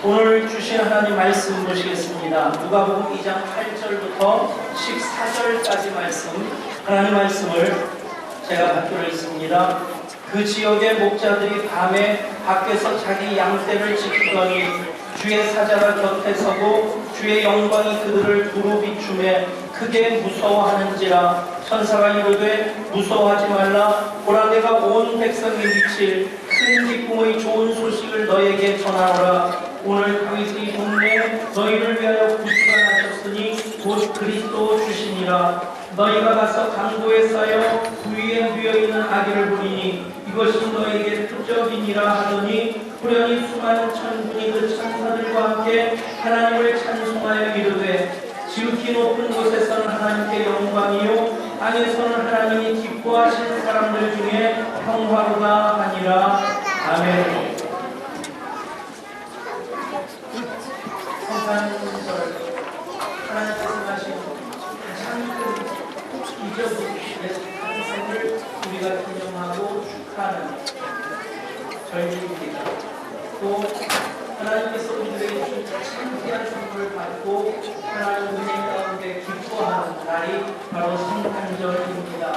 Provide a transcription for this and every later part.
오늘 주신 하나님 말씀 보시겠습니다. 누가복음 2장 8절부터 14절까지 말씀 하나님 말씀을 제가 받기로 했습니다. 그 지역의 목자들이 밤에 밖에서 자기 양떼를 지키더니 주의 사자가 곁에 서고 주의 영광이 그들을 두루 비춤에 크게 무서워하는지라 천사가 이르되 무서워하지 말라 보라 내가 온 백성이 미칠 큰 기쁨의 좋은 소식을 너에게 전하노라 오늘 다윗의 동네에 너희를 위하여 구주가 나셨으니 곧 그리스도 주시니라 너희가 가서 강도에 쌓여 부위에 누여 있는 아기를 보리니 이것이 너에게 표적이니라 하더니 후련히 수많은 천군이 그 천사들과 함께 하나님을 찬송하여 이르되 지극히 높은 곳에서는 하나님께 영광이요 땅에서는 하나님이 기뻐하시는 사람들 중에 평화로다 하니라. 아멘 성탄절 하나님께서 하신 가장 큰 기적이 예수 탄생을 우리가 기념하고 축하하는 절기입니다. 또 하나님께서 우리에게 가장 귀한 선물을 받고 하나님 은혜 가운데 기뻐하는 날이 바로 성탄절입니다.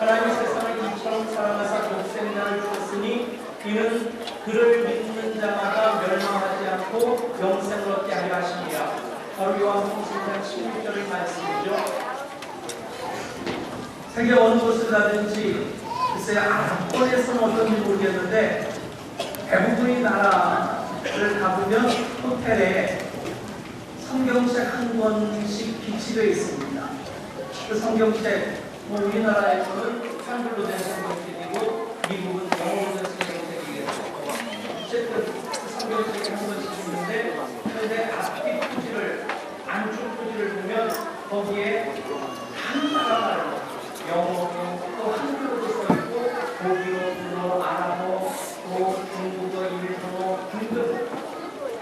하나님 세상을 이처럼 사랑하사 독생자를 주었으니 이는 그를 믿는 자마다 멸망하지 않고 영생을 얻게 하려 하십니다. 바로 요한복음 3장 16절의 말씀이죠. 세계 어느 곳을 가든지 글쎄 아무에서는 어떤지 모르겠는데 대부분의 나라를 가보면 호텔에 성경책 한 권씩 비치되어 있습니다. 그 성경책 뭐 우리나라에서는 한글로 된 성경책이고 미국은 영어로 된 성경책이겠죠. 어쨌든 그 성경책이 한 권씩 있는데 그런데 앞뒤 표지를 안쪽 표지를 보면 거기에 한 나라 말로 영어로 또 한글로도 써 있고 독일어, 불어, 아랍어, 또 중국어, 일본어 등등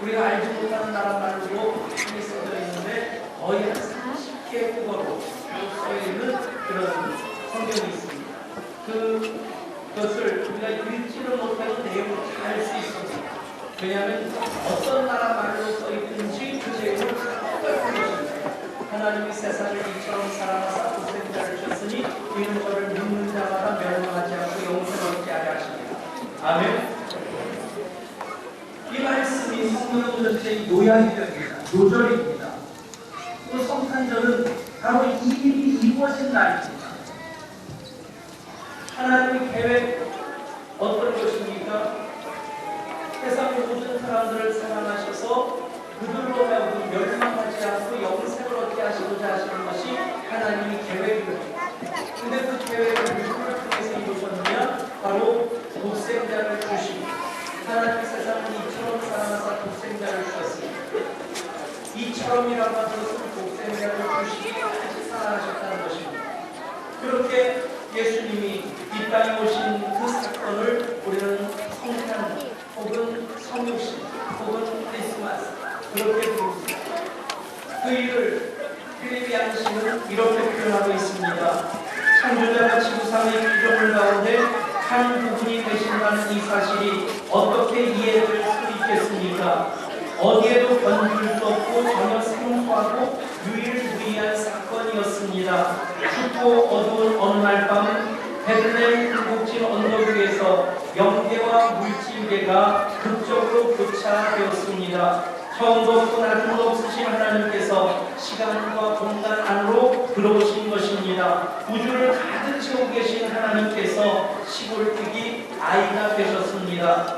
우리가 알지 못하는 나라 말로 많이 써져 있는데 거의 한 30개 국어로 써 있는 그런 성경이 있습니다. 그 것을 우리가 읽지를 못해도 내용을 다알수 있습니다. 왜냐하면 어떤 나라 말로 써 있든지 그 내용을 다 똑같은 것입니다. 하나님이 세상을 이처럼 사랑하사 독생 자를 주셨으니 이는 저를 믿는 자마다 멸망하지 않고 영생을 얻게 하려 하십니다. 아멘. 이 말씀이 성경 전체의 요약이 됩니다. 요절입니다. 또 성탄절은 바로 이 일이 이루어진 날입니다. 하나님의 계획 어떤 것입니까? 세상 모든 사람들을 사랑하셔서 그들로 하여금 멸망하지 않고 영생을 얻게 하시고자 하시는 것이 하나님의 계획입니다. 근데 그 계획을 누구를 통해서 이루셨느냐? 바로 독생자를 주시고 하나님 세상을 이처럼 사랑하사 독생자를 주셨습니다. 이처럼이라고 하는 것은 독생자를 주시기까지 사랑하셨다는 것입니다. 그렇게 예수님이 이 땅에 오신 그 사건을 우리는 성탄 혹은 성육신 혹은 크리스마스 그렇게. 그 일을 필리비안 시는 이렇게 표현하고 있습니다. 창조자가 지구상의 규정을 가운데 한 부분이 되신다는 이 사실이 어떻게 이해될 수 있겠습니까? 어디에도 견줄 수 없고 전혀 생소하고 유일무이한 사건이었습니다. 춥고 어두운 어느 날 밤 베들레헴 굴곡진 언덕 위에서 영계와 물질계가 극적으로 교차되었습니다. 처음도 없고 나중도 없으신 하나님께서 시간과 공간 안으로 들어오신 것입니다. 우주를 가득 채우고 계신 하나님께서 시골 뛰기 아이가 되셨습니다.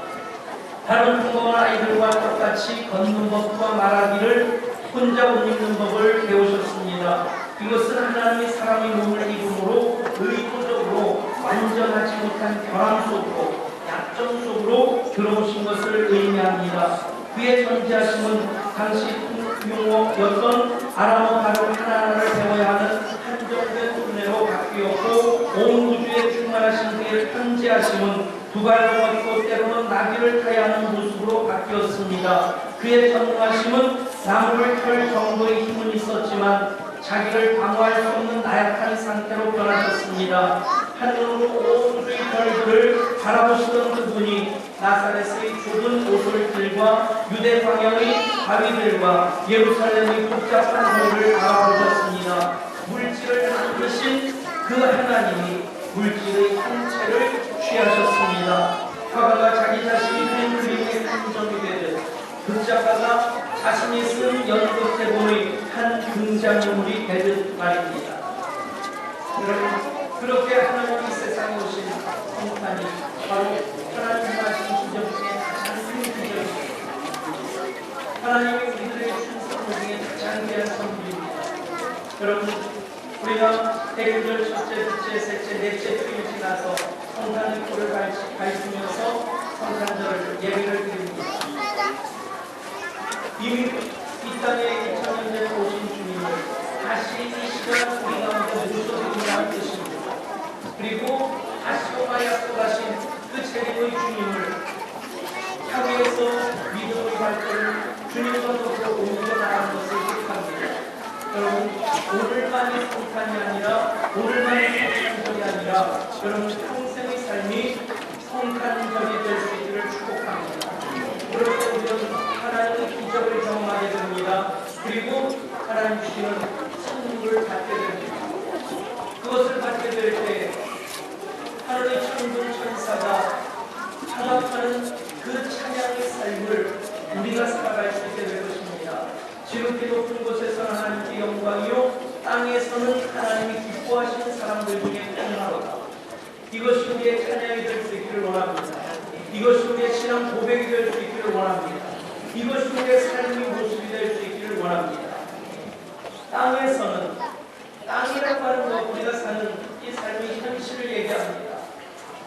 다른 평범한 아이들과 똑같이 걷는 법과 말하기를 혼자 옷 입는 법을 배우셨습니다. 이것은 하나님이 사람의 몸을 입음으로 의도적으로 완전하지 못한 결함 속으로 약점 속으로 들어오신 것을 의미합니다. 그의 존재하심은 당시 흉용어였던 아람어 발음 하나하나를 배워야 하는 한정된 은혜로 바뀌었고 온 우주에 충만하신 그의 통제하심은 두 발로 걷고 때로는 나귀를 타야 하는 모습으로 바뀌었습니다. 그의 전능하심은 나무를 털 정도의 힘은 있었지만 자기를 방어할 수 없는 나약한 상태로 변하셨습니다. 하늘로 온 주의 별들을 바라보시던 그분이 나사렛의 좁은 오솔길과 유대 방향의 바위들과 예루살렘의 복잡한 거리를 바라보셨습니다. 물질을 만드신 그 하나님이 물질의 형체를 취하셨습니다. 화가가 자기 자신이 그린 그림의 한 점이 되듯 극작가가 자신이 쓴 연극 대본의 한 등장인물이 되듯 말입니다. 여러분, 그렇게 하나님이 세상에 오신 성탄이 바로 하나님 말씀 기적 중에 가장 큰 기적입니다. 하나님이 우리들에게 준 선물 중에 가장 귀한 선물입니다. 여러분, 우리가 대교절 첫째, 둘째, 셋째, 넷째 주일 지나서 성탄의 밟- 밟으면서 성탄절을 예배를 드립니다. 이미 이 땅에 2000년 전에 오신 주님을 다시 이 시간 우리 가운데 모셔드린다는 뜻입니다. 그리고 다시 오마 약속하신 그 재림의 주님을 향해서 믿음의 발걸음을 주님과 더불어 옮겨 나가는 것을 기억합니다. 여러분 오늘만이 성탄이 아니라 오늘만이 성탄절이 아니라 여러분 평생의 삶이 성탄절이 될 수 있기를 축복합니다. 그렇게 우리는 하나님의 기적을 경험하게 됩니다. 그리고 하나님 주시는 선물을 받게 됩니다. 그것을 받게 될 때 하늘의 천군 천사가 찬양하는 그 찬양의 삶을 우리가 살아갈 수 있게 될 것입니다. 지극히 높은 곳에서는 하나님께 영광이요 땅에서는 하나님이 기뻐하시는 사람들 중에 평화로다. 이것이 우리의 찬양이 될 수 있기를 원합니다. 이것이 우리의 신앙 고백이 될 수 있기를 원합니다. 이것이 우리의 삶의 모습이 될 수 있기를 원합니다. 땅에서는 땅이라고 하는 것 우리가 사는 이 삶의 현실을 얘기합니다.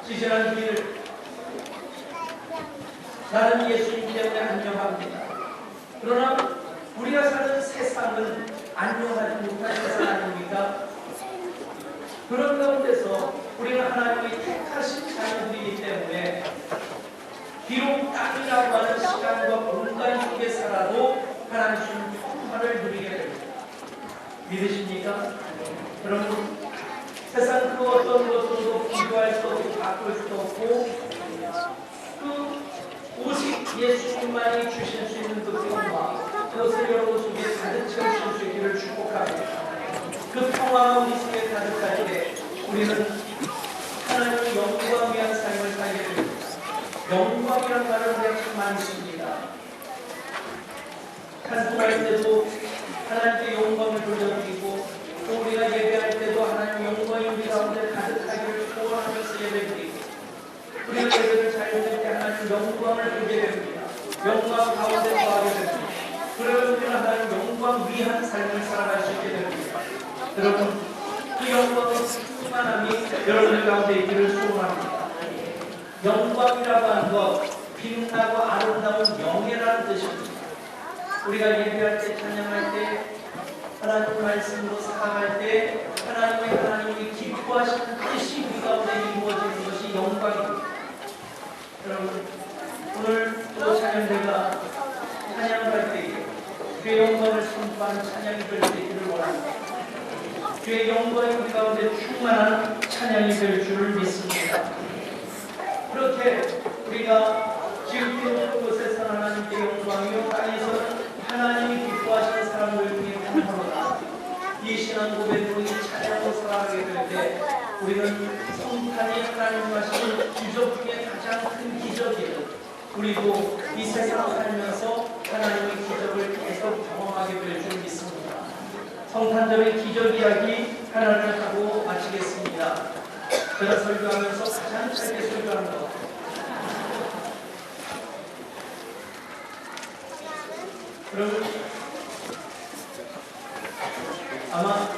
지지난 주일 나는 예수님 때문에 안녕합니다. 그러나 우리가 사는 세상은 안녕하지 못한 세상 아닙니까? 그런 가운데서 우리는 하나님이 택하신 자녀들이기 때문에 비록 땅이라고 하는 시간과 공간 속에 살아도 하나님 평화를 누리게 됩니다. 믿으십니까? 여러분 세상 그 어떤 것으로도 비교할 수 없고 바꿀 수 없고 예수님만이 주실 수 있는 그 평화 그것을 여러분 속에 가득 채우실 수 있기를 축복합니다. 그 평화가 우리 속에 가득할 때 우리는 하나님의 영광 위한 삶을 살게 됩니다. 영광이라는 말을 우리가 참 많이 씁니다. 찬송할 때도 하나님께 영광을 돌려드리고 또 우리가 예배할 때도 하나님 영광이 우리 가운데 가득하기를 소원하면서 예배드리고 잘 드릴 때 하나님 영광을 보게 됩니다. 영광 가운데 거하게 됩니다. 그러면 우리는 하나님 영광 위한 삶을 살아갈 수 있게 됩니다. 여러분 그 영광의 충만함이 여러분들 가운데 있기를 소원합니다. 영광이라고 하는 것 빛나고 아름다운 명예라는 뜻입니다. 우리가 예배할 때 찬양할 때 하나님 말씀으로 살아갈 때 하나님의 하나님이 기뻐하시는 뜻이 우리 가운데 이루어지는 것이 영광입니다. 여러분 오늘 또 찬양대가 찬양을 할 때에 주의 영광을 선포하는 찬양이 될 수 있기를 원합니다. 주의 영광이 우리 가운데 충만한 찬양이 될 줄을 믿습니다. 그렇게 우리가 지금 높은 곳에서 하나님께 영광이요 땅에서는 하나님이 기뻐하시는 사람들 중에 평화로다. 이 신앙 고백으로 이 찬양으로 살아가게 될때 우리는 성탄이 하나님 하시는 기적 중에 가장 큰 기적이듯 우리도 이 세상 살면서 하나님의 기적을 계속 경험하게 될 줄 믿습니다. 성탄절의 기적 이야기 하나를 하고 마치겠습니다. 제가 설교하면서 가장 짧게 설교하는 것. 여러분, 아마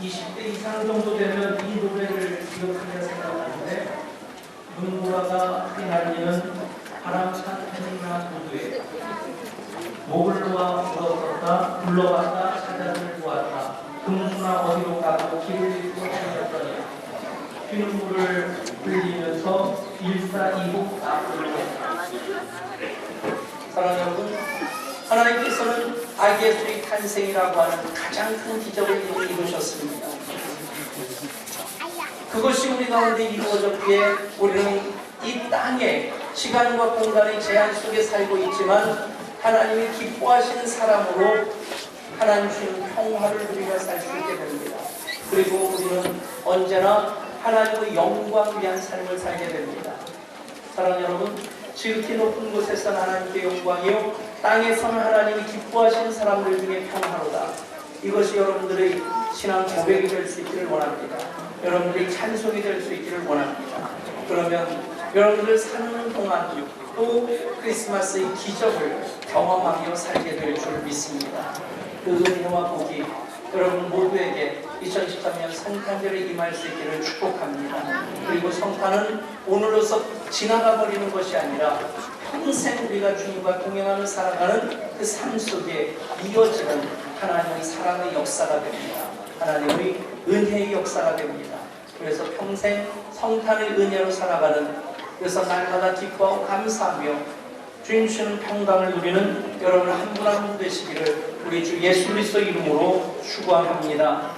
20대 이상 정도 되면 이 노래를 기억하려 생각하는데 눈보라가 휘날리는 바람찬 해나 도두에 목을 놓아 불었었다 불러봤다 찾아를 보았다 금수나 어디로 가고 길을 잃고 찾았더니 피눈물을 흘리면서 일사이국 앞으로 사랑하는 여러분 하나님께서는 아기 예수의 탄생이라고 하는 가장 큰 기적을 이루셨습니다. 그것이 우리 가운데 이루어졌기에 우리는 이 땅에 시간과 공간의 제한 속에 살고 있지만 하나님이 기뻐하시는 사람으로 하나님 주신 평화를 누리며 살 수 있게 됩니다. 그리고 우리는 언제나 하나님의 영광 위한 삶을 살게 됩니다. 사랑하는 여러분, 지극히 높은 곳에서는 하나님께 영광이요 땅에서는 하나님이 기뻐하시는 사람들 중에 평화로다. 이것이 여러분들의 신앙 고백이 될 수 있기를 원합니다. 여러분들이 찬송이 될 수 있기를 원합니다. 그러면 여러분들 사는 동안 또 크리스마스의 기적을 경험하며 살게 될 줄 믿습니다. 그 은혜와 복이 여러분 모두에게 2013년 성탄절에 임할 수 있기를 축복합니다. 그리고 성탄은 오늘로서 지나가 버리는 것이 아니라 평생 우리가 주님과 동행하며 살아가는 그 삶 속에 이어지는 하나님의 사랑의 역사가 됩니다. 하나님의 은혜의 역사가 됩니다. 그래서 평생 성탄의 은혜로 살아가는 그래서 날마다 기뻐하고 감사하며 주님 주시는 평강을 누리는 여러분 한 분 한 분 되시기를 우리 주 예수 그리스도 이름으로 축원합니다.